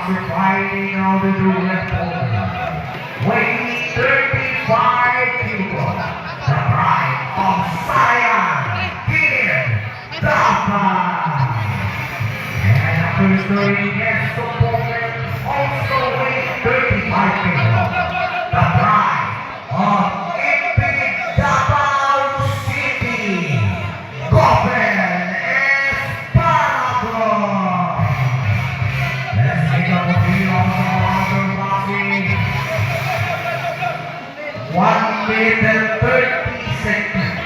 occupying all the new left weighs 35 The bride of Zion, here, Dapa. And after three years, also weighs 35 people. The bride One meter thirty seconds.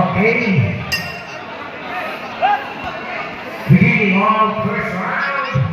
Okay. Beginning all first round.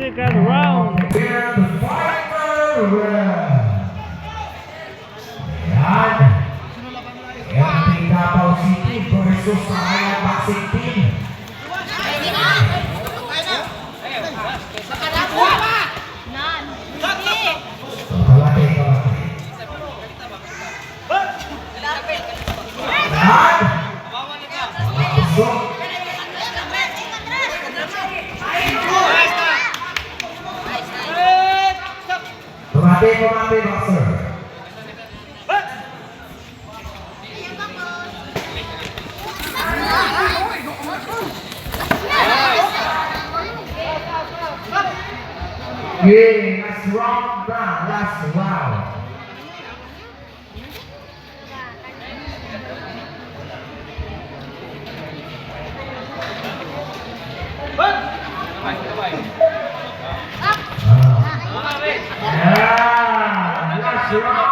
second round. Here the final round. Yan. Yan ang si City versus Mahaya Boxing Team. Ay, di na! Ay, na! Ay, na! Ay, na! Abe Abe Master. Yeah, that's wrong down, that's wow. Bye. Bye. Bye. Zero.